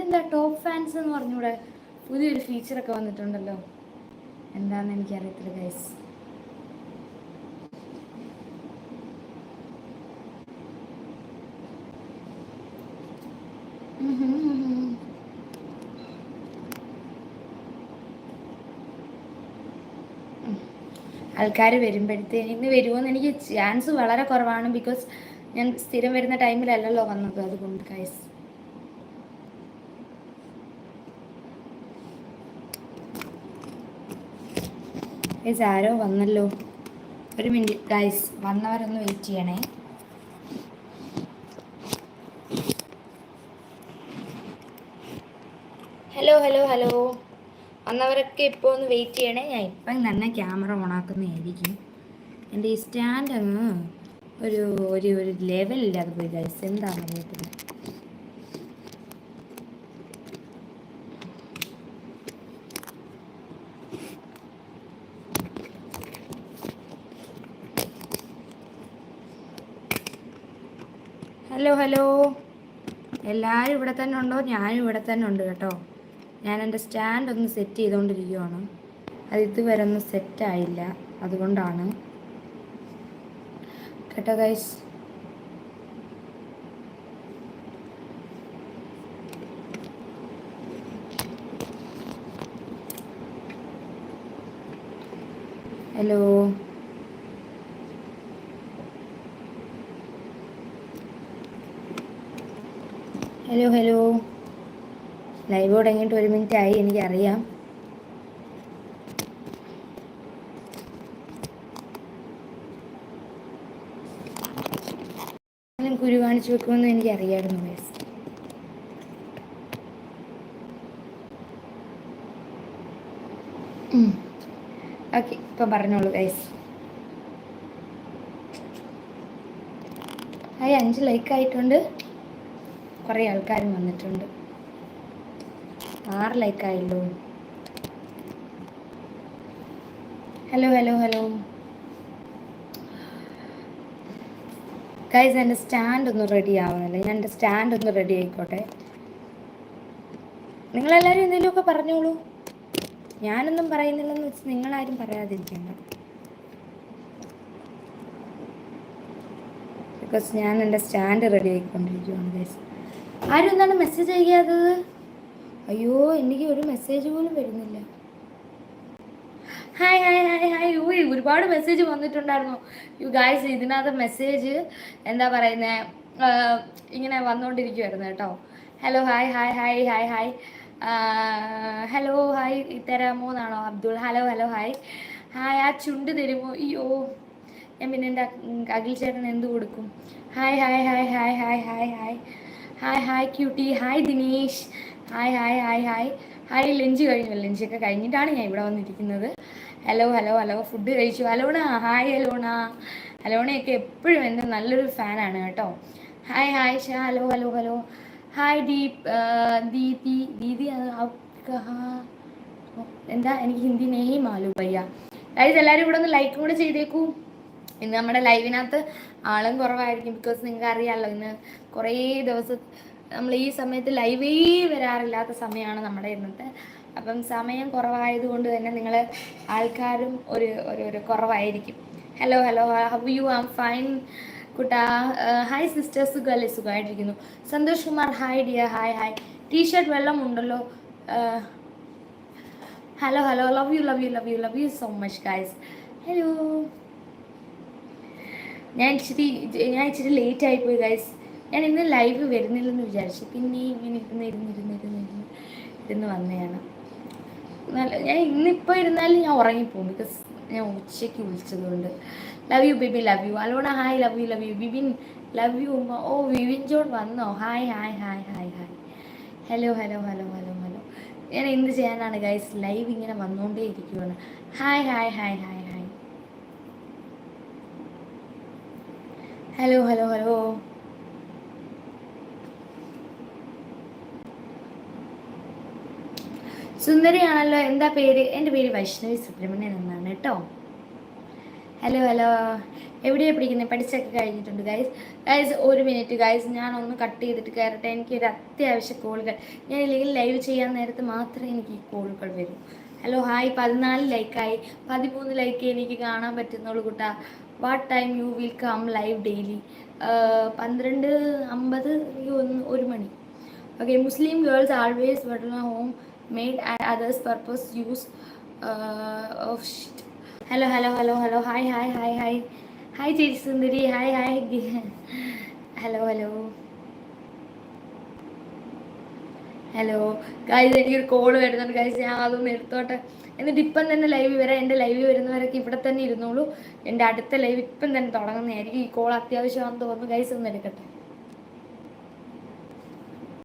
ഇതെന്താ top fans എന്ന് പറഞ്ഞൂടെ? പുതിയൊരു ഫീച്ചറൊക്കെ വന്നിട്ടുണ്ടല്ലോ. എന്താണെന്ന് എനിക്കറിയത്തില്ല ഗൈസ് ആൾക്കാർ വരുമ്പോഴത്തേന് ഇന്ന് വരുമോയെന്ന് എനിക്ക് ചാൻസ് വളരെ കുറവാണ് ബിക്കോസ് ഞാൻ സ്ഥിരം വരുന്ന ടൈമിലല്ലല്ലോ വന്നത് അതുകൊണ്ട് ഗൈസ് ഗൈസ് ആരോ വന്നല്ലോ. ഒരു മിനിറ്റ് ഗൈസ് വന്നവരൊന്ന് വെയിറ്റ് ചെയ്യണേ. ഹലോ ഹലോ ഹലോ വന്നവരൊക്കെ ഇപ്പോൾ ഒന്ന് വെയിറ്റ് ചെയ്യണേ. ഞാൻ ഇപ്പം തന്നെ ക്യാമറ ഓണാക്കുന്നതായിരിക്കും എന്റെ ഈ സ്റ്റാൻഡ് അങ്ങ് ഒരു ഒരു ഒരു ലെവലില്ലാതെ പോയി ഗൈസ് എന്താണെന്ന് അറിയത്തില്ല. ഹലോ ഹലോ എല്ലാവരും ഇവിടെ തന്നെ ഉണ്ടോ? ഞാനും ഇവിടെ തന്നെ ഉണ്ട് കേട്ടോ. ഞാൻ എന്റെ സ്റ്റാൻഡ് ഒന്ന് സെറ്റ് ചെയ്തുകൊണ്ടിരിക്കുകയാണ് അത് ഇതുവരെ ഒന്നും സെറ്റായില്ല അതുകൊണ്ടാണ്. കേട്ടോ guys hello hello hello live തുടങ്ങിയിട്ട് ഒരു മിനിറ്റ് ആയി എനിക്കറിയാം. കുരു കാണിച്ചു വെക്കുമെന്ന് എനിക്കറിയായിരുന്നു ഗൈസ് ഓക്കെ ഇപ്പം പറഞ്ഞോളൂ ഗൈസ് ഹായ് അഞ്ച് ലൈക്ക് ആയിട്ടുണ്ട്. കുറേ ആൾക്കാരും വന്നിട്ടുണ്ട്. ആറ് ലൈക്കായല്ലോ ഹലോ ഹലോ ഹലോ ഗൈസ് എന്റെ സ്റ്റാൻഡ് ഒന്ന് റെഡി ആവുന്നില്ല ഞാൻ എന്റെ സ്റ്റാൻഡ് ഒന്ന് റെഡി ആയിക്കോട്ടെ. നിങ്ങളെല്ലാവരും എന്തെങ്കിലുമൊക്കെ പറഞ്ഞോളൂ. ഞാനൊന്നും പറയുന്നില്ലെന്ന് വെച്ച് നിങ്ങളാരും പറയാതിരിക്കണ്ട. ബിക്കോസ് ഞാൻ എന്റെ സ്റ്റാൻഡ് റെഡി ആയിക്കൊണ്ടിരിക്കുകയാണ് ഗൈസ് ആരും എന്താണ് മെസ്സേജ് അയക്കാത്തത് അയ്യോ എനിക്ക് ഒരു മെസ്സേജ് പോലും വരുന്നില്ല. Hi hi hi hi you ഒരുപാട് മെസ്സേജ് വന്നിട്ടുണ്ടായിരുന്നു. യു ഗായ്സ് ഇതിനകത്ത് മെസ്സേജ് എന്താ പറയുന്നത് ഇങ്ങനെ വന്നുകൊണ്ടിരിക്കുമായിരുന്നു കേട്ടോ. Hello hi hi hi hi hi hello hi തരാമോ എന്നാണോ Abdul. Hello hello hi hi ആ ചുണ്ട് തരുമോ? അയ്യോ ഞാൻ പിന്നെ എന്റെ അഖിൽ ചേട്ടൻ എന്ത് കൊടുക്കും? Hi hi hi hi hi hi hi hi hi cutie hi Dinesh hi hi hi hi hi lunch കഴിഞ്ഞു. ലഞ്ചൊക്കെ കഴിഞ്ഞിട്ടാണ് ഞാൻ ഇവിടെ വന്നിരിക്കുന്നത്. ഹലോ ഹലോ ഹലോ ഫുഡ് കഴിച്ചു. അലോണ ഹായ് അലോണ. അലോണയൊക്കെ എപ്പോഴും എന്റെ നല്ലൊരു ഫാനാണ് കേട്ടോ. Hi hi Sha. Hello hello hello hi Deep Deepi didi എന്താ? എനിക്ക് ഹിന്ദി നെയ്മാലു മാലു ഭയ്യ ഗൈസ് എല്ലാവരും ഇവിടെ ഒന്ന് ലൈക്കും കൂടെ ചെയ്തേക്കൂ. ഇന്ന് നമ്മുടെ ലൈവിനകത്ത് ആളും കുറവായിരിക്കും. ബിക്കോസ് നിങ്ങൾക്ക് അറിയാമല്ലോ ഇന്ന് കുറേ ദിവസം നമ്മൾ ഈ സമയത്ത് ലൈവേ വരാറില്ലാത്ത സമയമാണ് നമ്മുടെ ഇന്നത്തെ. അപ്പം സമയം കുറവായതുകൊണ്ട് തന്നെ നിങ്ങൾ ആൾക്കാരും ഒരു ഒരു ഒരു കുറവായിരിക്കും. Hello hello how you am fine Kutta hi sister സുഖമല്ലേ സുഖമായിട്ടിരിക്കുന്നു. Santhosh Kumar hi dear hi hi T-shirt വെള്ളം ഉണ്ടല്ലോ. Hello hello love you love you love you love you so much guys hello ഞാൻ ഇച്ചിരി ഞാൻ ഇച്ചിരി ലേറ്റ് ആയിപ്പോയി guys ഞാൻ ഇന്ന് ലൈവ് വരുന്നില്ലെന്ന് വിചാരിച്ചു. പിന്നെ ഇങ്ങനെ ഇരുന്ന് ഇരുന്ന് ഇരുന്ന് ഇരുന്ന് ഇരുന്ന് ഇരുന്ന് വന്നതാണ്. ഞാൻ ഇന്നിപ്പോൾ ഇരുന്നാലും ഞാൻ ഉറങ്ങിപ്പോകും ബിക്കോസ് ഞാൻ ഉച്ചയ്ക്ക് വിളിച്ചതുകൊണ്ട്. Love you baby love you Alona hi love you love you Bibin love you oh Vivin John വന്നോ? Hi hi hi hi hi hello hello hello hello hello ഞാൻ എന്ത് ചെയ്യാനാണ് ഗൈസ് ലൈവ് ഇങ്ങനെ വന്നുകൊണ്ടേ ഇരിക്കുവാണ്. Hi hi hi hi hi hello hello hello സുന്ദരിയാണല്ലോ. എന്താ പേര്? എന്റെ പേര് വൈഷ്ണവി സുബ്രഹ്മണ്യൻ എന്നാണ് കേട്ടോ. ഹലോ ഹലോ എവിടെയാണ് പഠിക്കുന്നത് പഠിച്ചൊക്കെ കഴിഞ്ഞിട്ടുണ്ട് ഗൈസ് ഗൈസ് ഒരു മിനിറ്റ് ഗൈസ് ഞാൻ ഒന്ന് കട്ട് ചെയ്തിട്ട് കയറട്ടെ എനിക്കൊരു അത്യാവശ്യ കോളുകൾ ഞാൻ ഇല്ലെങ്കിൽ ലൈവ് ചെയ്യാൻ നേരത്ത് മാത്രമേ എനിക്ക് ഈ കോളുകൾ വരൂ. ഹലോ ഹായ് പതിനാല് ലൈക്കായി പതിമൂന്ന് ലൈക്ക് എനിക്ക് കാണാൻ പറ്റുന്നുള്ളൂ കൂട്ടാ. What time you will come live daily പന്ത്രണ്ട് അമ്പത് ഒന്ന് ഒരു മണി. Okay Muslim girls always വെട്ടണ home made and others purpose use of shit hello hello hello hello hi hi hi hi hi ചേച്ചി സുന്ദരി hi hi hello hello hello guys എനിക്കൊരു call വരുന്നുണ്ട്. Guys ഞാൻ അതൊന്ന് എടുത്തോട്ടെ. എന്നിട്ട് ഇപ്പം തന്നെ ലൈവ് വരാം എന്റെ ലൈവ് വരുന്നവരൊക്കെ ഇവിടെ തന്നെ ഇരുന്നോളൂ. എന്റെ അടുത്ത ലൈവ് ഇപ്പം തന്നെ തുടങ്ങുന്നതായിരിക്കും. ഈ കോൾ അത്യാവശ്യമാണെന്ന് തോന്നുന്നു. ഗൈസ് ഒന്ന് എടുക്കട്ടെ.